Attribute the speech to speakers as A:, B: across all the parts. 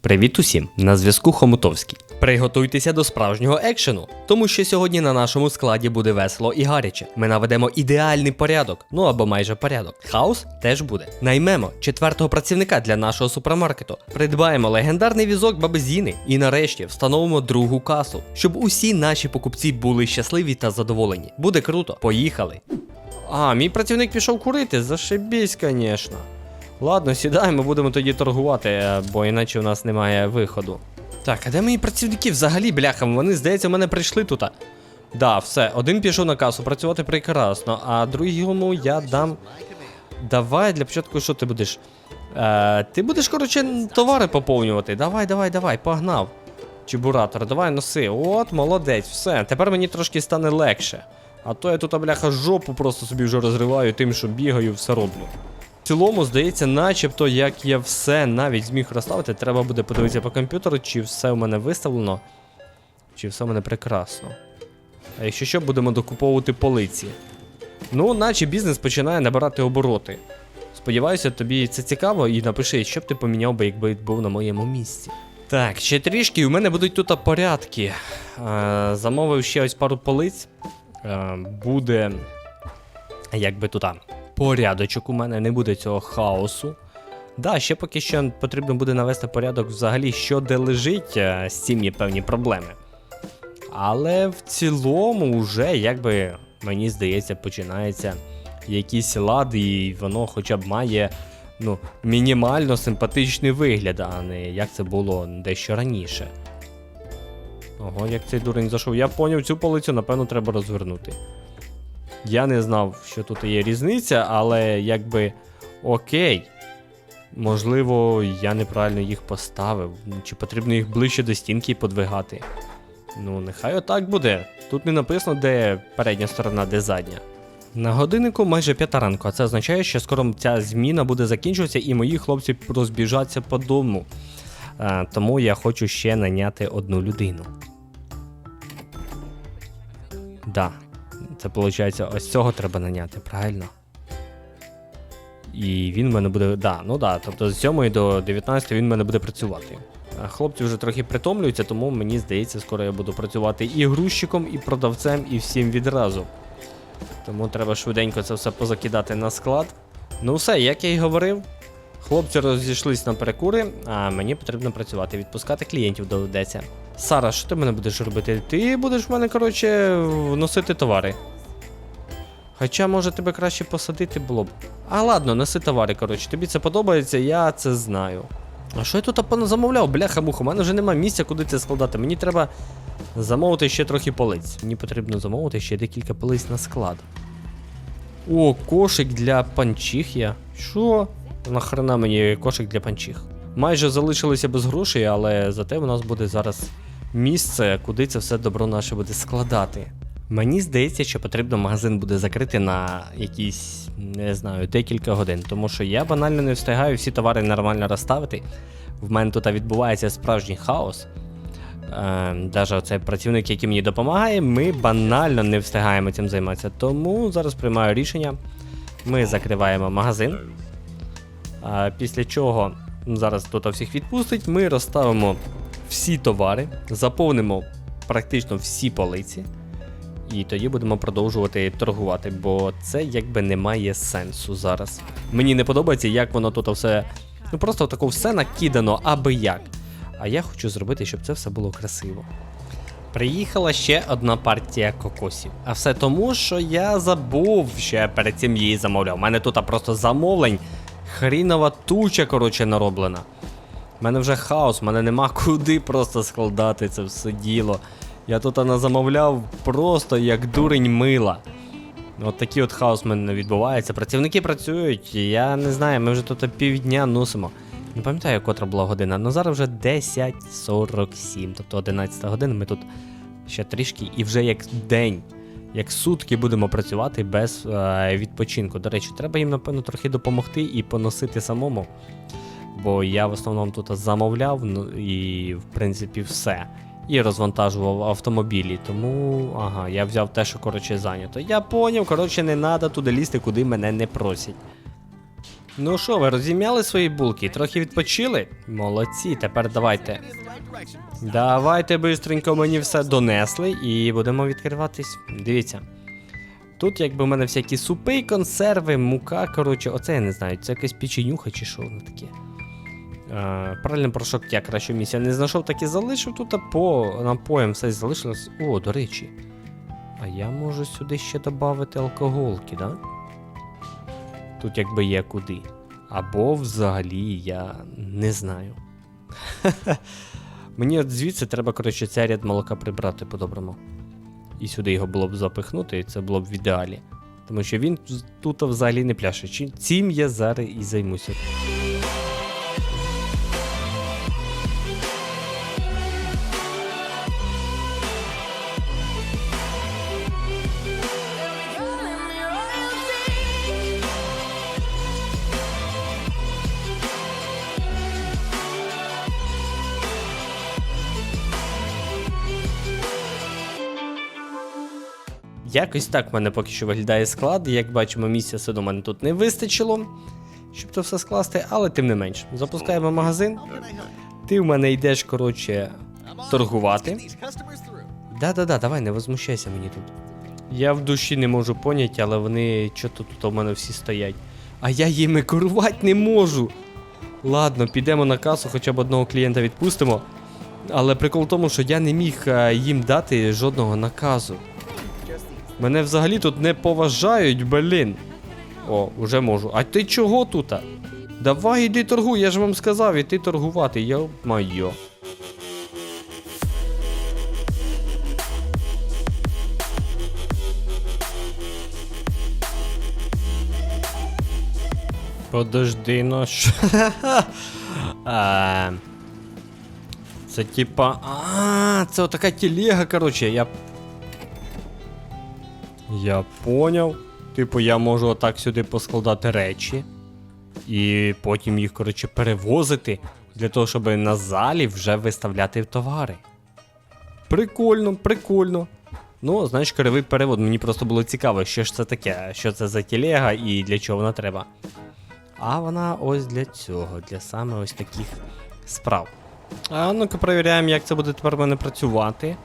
A: Привіт усім! На зв'язку Хомутовський. Приготуйтеся до справжнього екшену, тому що сьогодні на нашому складі буде весело і гаряче. Ми наведемо ідеальний порядок, ну або майже порядок. Хаос теж буде. Наймемо четвертого працівника для нашого супермаркету. Придбаємо легендарний візок баби Зіни і нарешті встановимо другу касу, щоб усі наші покупці були щасливі та задоволені. Буде круто. Поїхали! А, мій працівник пішов курити, зашибісь, звісно. Ладно, сідаємо, будемо тоді торгувати, бо іначе у нас немає виходу. Так, а де мої працівники взагалі, бляха? Вони, здається, в мене прийшли тут. Да, все, один пішов на касу, працювати прекрасно, а другому я дам. Давай для початку, що ти будеш? Е, ти будеш, коротше, товари поповнювати. Давай, давай, давай, погнав. Чебуратор, давай носи. От, молодець, все. Тепер мені трошки стане легше. А то я тут, бляха, жопу просто собі вже розриваю тим, що бігаю, все роблю. В цілому, здається, начебто, як я все навіть зміг розставити, треба буде подивитися по комп'ютеру, чи все в мене виставлено, чи все в мене прекрасно. А якщо що, будемо докуповувати полиці. Ну, наче бізнес починає набирати обороти. Сподіваюся, тобі це цікаво, і напиши, що б ти поміняв би, якби був на моєму місці. Так, ще трішки, у мене будуть тут порядки. Е, замовив ще ось пару полиць. Е, буде. Як би тут. порядочок у мене, не буде цього хаосу. Да, ще поки що потрібно буде навести порядок взагалі, що де лежить, е, з цим є певні проблеми. Але в цілому, вже, якби мені здається, починається якийсь лад, і воно хоча б має ну, мінімально симпатичний вигляд, а не як це було дещо раніше. Ого, як цей дурень зайшов. Я поняв цю полицю, напевно, треба розвернути. Я не знав, що тут є різниця, але якби окей. Можливо, я неправильно їх поставив. Чи потрібно їх ближче до стінки подвигати? Ну, нехай отак буде. Тут не написано, де передня сторона, де задня. На годиннику майже п'ята ранку, а це означає, що скоро ця зміна буде закінчуватися і мої хлопці розбіжаться по дому. А, тому я хочу ще наняти одну людину. Да, це виходить, ось цього треба наняти, правильно? І він в мене буде. Да, ну да, тобто з 7 до 19 він в мене буде працювати. Хлопці вже трохи притомлюються, тому мені здається, скоро я буду працювати і грузчиком, і продавцем, і всім відразу. Тому треба швиденько це все позакидати на склад. Ну все, як я й говорив, хлопці розійшлись на перекури, а мені потрібно працювати, відпускати клієнтів доведеться. Сара, що ти мене будеш робити? Ти будеш в мене, коротше, носити товари. Хоча, може, тебе краще посадити було б. А ладно, неси товари, коротше, тобі це подобається, я це знаю. А що я тут замовляв? Бляха муха, у мене вже немає місця, куди це складати. Мені треба замовити ще трохи полиць. Мені потрібно замовити ще декілька полиць на склад. О, кошик для панчіх є. Що? Нахрена мені кошик для панчіх? Майже залишилися без грошей, але зате у нас буде зараз місце, куди це все добро наше буде складати. Мені здається, що потрібно магазин буде закрити на якісь, не знаю, декілька годин, тому що я банально не встигаю всі товари нормально розставити. В мене тут відбувається справжній хаос. Е, Даже оцей працівник, який мені допомагає, ми банально не встигаємо цим займатися. Тому зараз приймаю рішення. Ми закриваємо магазин. А після чого зараз тут всіх відпустить, ми розставимо всі товари, заповнимо практично всі полиці. І тоді будемо продовжувати торгувати, бо це якби не має сенсу зараз. Мені не подобається, як воно тут все. Ну просто тако все накидано, аби як. А я хочу зробити, щоб це все було красиво. Приїхала ще одна партія кокосів. А все тому, що я забув, я перед цим її замовляв. У мене тут просто замовлень. Хрінова туча, коротше, нароблена. У мене вже хаос, в мене нема куди просто складати це все діло. Я тут не замовляв просто як дурень мила. От такий от хаос в мене відбувається. Працівники працюють, я не знаю, ми вже тут півдня носимо. Не пам'ятаю, котра була година, але зараз вже 10.47, тобто 11 година. Ми тут ще трішки і вже як день, як сутки будемо працювати без е, відпочинку. До речі, треба їм, напевно, трохи допомогти і поносити самому. Бо я в основному тут замовляв ну, і, в принципі, все. І розвантажував автомобілі. Тому, ага, я взяв те, що коротше зайнято. Я поняв, коротше, не треба туди лізти, куди мене не просять. Ну що, ви розім'яли свої булки? Трохи відпочили? Молодці, тепер давайте. Давайте бистренько мені все донесли і будемо відкриватись. Дивіться. Тут якби в мене всякі супи, консерви, мука, коротше, оце я не знаю, це якась печенюха чи що воно таке. Е, правильно порошок я краще місця не знайшов, так і залишив тут, а по напоям все залишилось. О, до речі. А я можу сюди ще додати алкоголки, да? Тут якби є куди. Або взагалі я не знаю. Мені от звідси треба, коротше, цей ряд молока прибрати по-доброму. І сюди його було б запихнути, і це було б в ідеалі. Тому що він тут взагалі не пляше. Цим я зараз і займуся. Якось так в мене поки що виглядає склад. Як бачимо, місця все до мене тут не вистачило, щоб це все скласти, але тим не менш. Запускаємо магазин. Ти в мене йдеш, коротше, торгувати. Да-да-да, давай, не возмущайся мені тут. Я в душі не можу поняти, але вони чого тут у мене всі стоять. А я їми керувати не можу. Ладно, підемо на касу, хоча б одного клієнта відпустимо. Але прикол в тому, що я не міг е, їм дати жодного наказу. Мене взагалі тут не поважають, блін. О, уже можу. А ти чого тут? Давай іди торгуй, я ж вам сказав, іди торгувати, йо майо. Подожди, ну що? Це типа. А, це отака телега, короче, я я поняв. Типу, я можу отак сюди поскладати речі. І потім їх, коротше, перевозити для того, щоб на залі вже виставляти товари. Прикольно, прикольно. Ну, знаєш, кривий перевод. Мені просто було цікаво, що ж це таке, що це за телега і для чого вона треба. А вона ось для цього, для саме ось таких справ. А ну-ка перевіряємо, як це буде тепер в мене працювати.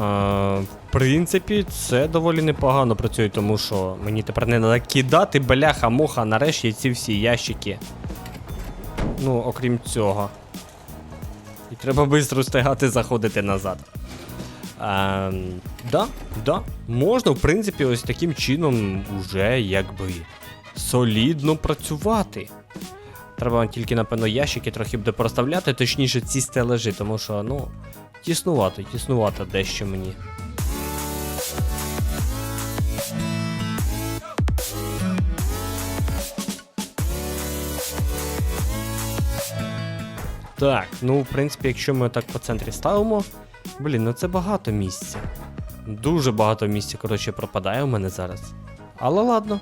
A: А, в принципі, це доволі непогано працює, тому що мені тепер не треба кидати бляха-муха нарешті ці всі ящики. Ну, окрім цього. І треба швидко встигати заходити назад. А, да, да. Можна, в принципі, ось таким чином уже якби солідно працювати. Треба тільки, напевно, ящики трохи буде проставляти, точніше ці стележі, тому що, ну, тіснувато, тіснувато дещо мені. Так, ну, в принципі, якщо ми так по центрі ставимо. Блін, ну це багато місця. Дуже багато місця, коротше, пропадає у мене зараз. Але ладно.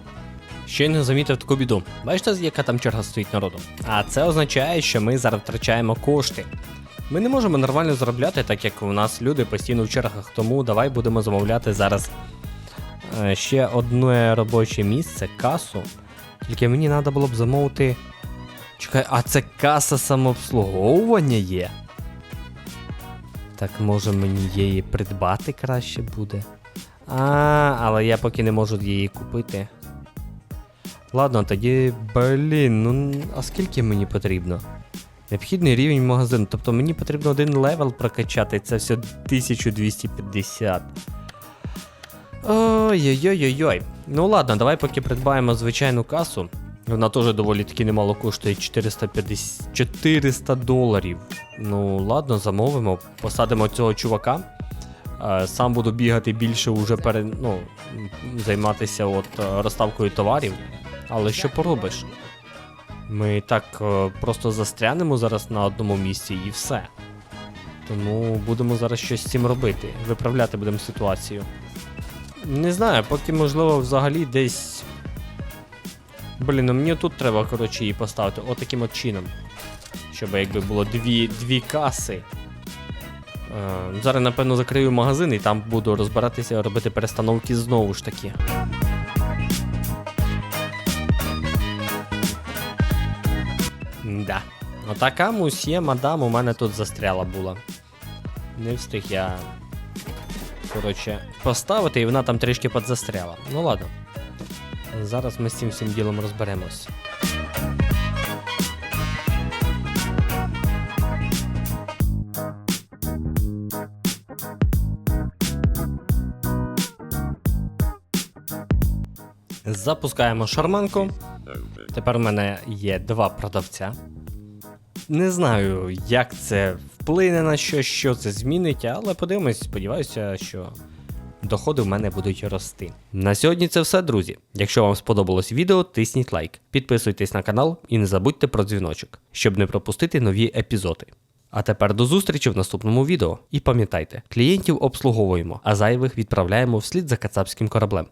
A: Ще не замітив таку біду. Бачите, яка там черга стоїть народу? А це означає, що ми зараз втрачаємо кошти. Ми не можемо нормально заробляти, так як у нас люди постійно в чергах, тому давай будемо замовляти зараз е, ще одне робоче місце, касу. Тільки мені треба було б замовити. Чекай, а це каса самообслуговування є? Так може мені її придбати краще буде. А, але я поки не можу її купити. Ладно, тоді, блін, ну а скільки мені потрібно? Необхідний рівень магазину. Тобто мені потрібно один левел прокачати, це все 1250. Ой-ой-ой-ой. Ну ладно, давай поки придбаємо звичайну касу. Вона теж доволі таки немало коштує 450 400 доларів. Ну, ладно, замовимо, посадимо цього чувака. Е, Сам буду бігати більше уже пере, ну, займатися от е, розставкою товарів. Але що поробиш? Ми так е, просто застрянемо зараз на одному місці і все. Тому будемо зараз щось з цим робити. Виправляти будемо ситуацію. Не знаю, поки можливо взагалі десь. Блін, ну мені тут треба, коротше, її поставити отаким от чином. Щоб якби було дві, дві каси. Е, зараз, напевно, закрию магазин і там буду розбиратися, робити перестановки знову ж таки. Да. Отака мусьє мадам у мене тут застряла була. Не встиг я. Коротше, поставити, і вона там трішки подзастряла. Ну ладно. Зараз ми з цим всім ділом розберемось. Запускаємо шарманку. Тепер у мене є два продавця. Не знаю, як це вплине на що, що це змінить, але подивимось, сподіваюся, що доходи в мене будуть рости. На сьогодні це все, друзі. Якщо вам сподобалось відео, тисніть лайк, підписуйтесь на канал і не забудьте про дзвіночок, щоб не пропустити нові епізоди. А тепер до зустрічі в наступному відео. І пам'ятайте, клієнтів обслуговуємо, а зайвих відправляємо вслід за кацапським кораблем.